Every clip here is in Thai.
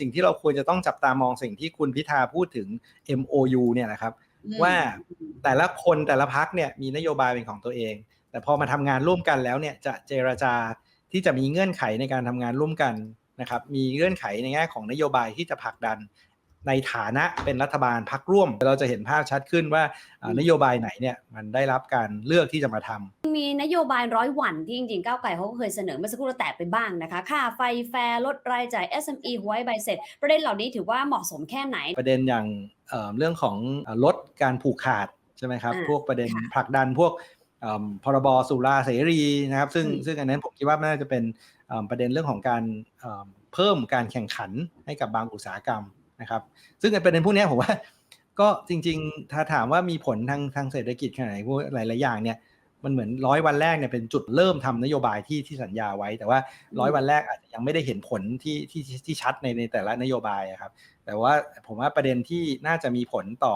สิ่งที่เราควรจะต้องจับตามองสิ่งที่คุณพิธาพูดถึง MOU เนี่ยนะครับอืมว่าแต่ละคนแต่ละพักเนี่ยมีนโยบายเป็นของตัวเอง แต่พอมาทำงานร่วมกันแล้วเนี่ยจะเจรจาที่จะมีเงื่อนไขในการทำงานร่วมกันนะครับ มีเงื่อนไขในแง่ของนโยบายที่จะผลักดัน ในฐานะเป็นรัฐบาลพักร่วม เราจะเห็นภาพชัดขึ้นว่าอ่านโยบายไหนเนี่ยมันได้รับการเลือกที่จะมาทำมีนโยบายร้อยวันที่จริงๆก้าวไกลเขาก็เคยเสนอเมื่อสักครู่เราแตะไปบ้างนะคะค่าไฟแฟร์ลดรายจ่าย SME หวยใบเสร็จ ประเด็นเหล่านี้ถือว่าเหมาะสมแค่ไหน ประเด็นอย่างเอ่อเรื่องของเอ่อลดการผูกขาดใช่ไหมครับอ่าพวกประเด็นค่ะผลักดันพวกเอิ่มพรบสุราเสรีนะครับ ซึ่งอืมซึ่งอันนั้นผมคิดว่าน่าจะเป็นเอิ่มประเด็นเรื่องของการเอิ่มเพิ่มการแข่งขันให้กับบางอุตสาหกรรม นะครับ ซึ่งไอ้ประเด็นพวกนี้ผมว่าก็จริงๆ ถ้าถามว่ามีผลทางทางเศรษฐกิจขนาดไหนพวกหลายๆอย่างเนี่ยมันเหมือนร้อยวันแรกเนี่ยเป็นจุดเริ่มทำนโยบายที่ที่สัญญาไว้ แต่ว่าร้อยวันแรกอาจจะยังไม่ได้เห็นผลที่ที่ที่ชัดในในแต่ละนโยบายครับ แต่ว่าผมว่าประเด็นที่น่าจะมีผลต่อ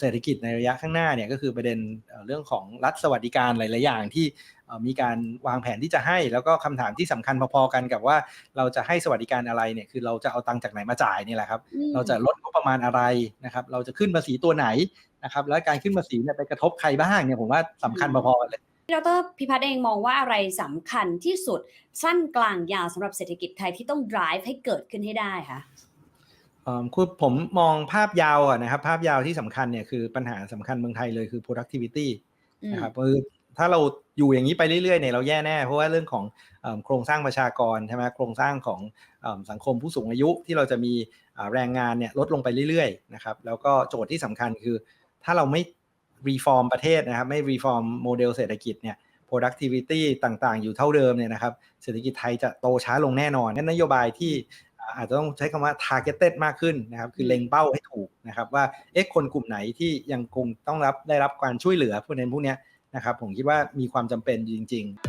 เศรษฐกิจในระยะข้างหน้าเนี่ยก็คือประเด็นเอ่อเรื่องของรัฐสวัสดิการหลาย ๆ อย่างที่เอ่อมีการวางแผนที่จะให้ แล้วก็คำถามที่สำคัญพอ ๆ กันกับว่าเราจะให้สวัสดิการอะไรเนี่ยคือเราจะเอาตังค์จากไหนมาจ่ายนี่แหละครับอืมเราจะลดงบประมาณอะไรนะครับ เราจะขึ้นภาษีตัวไหนนะครับ แล้วการขึ้นภาษีเนี่ยไปกระทบใครบ้างเนี่ยผมว่าสำคัญพอ ๆ กันเลยดรพิพัฒน์เองมองว่าอะไรสำคัญที่สุดสั้นกลางยาวสำหรับเศรษฐกิจไทยที่ต้อง drive ให้เกิดขึ้นให้ได้คะเอิ่ม คือผมมองภาพยาวอะนะครับ ภาพยาวที่สำคัญเนี่ยคือปัญหาสำคัญเมืองไทยเลยคือ productivity อืมนะครับคือถ้าเราอยู่อย่างนี้ไปเรื่อยๆเนี่ยเราแย่แน่ เพราะว่าเรื่องของเอิ่มโครงสร้างประชากรใช่ไหมโครงสร้างของเอิ่มสังคมผู้สูงอายุที่เราจะมีอ่าแรงงานเนี่ยลดลงไปเรื่อยๆนะครับแล้วก็โจทย์ที่สำคัญคือ ถ้าเราไม่รีฟอร์มประเทศนะครับ ไม่รีฟอร์มโมเดลเศรษฐกิจเนี่ย productivity ต่างๆ อยู่เท่าเดิมเนี่ยนะครับ เศรษฐกิจไทยจะโตช้าลงแน่นอนงั้นนโยบายที่ อ่าอาจจะต้องใช้คำว่า targeted มากขึ้นนะครับ คือเล็งเป้าให้ถูกนะครับ ว่าเอ๊ะคนกลุ่มไหนที่ยังคงต้องรับได้รับการช่วยเหลือพวกนั้นพวกเนี้ยนะครับ ผมคิดว่ามีความจำเป็นจริง ๆ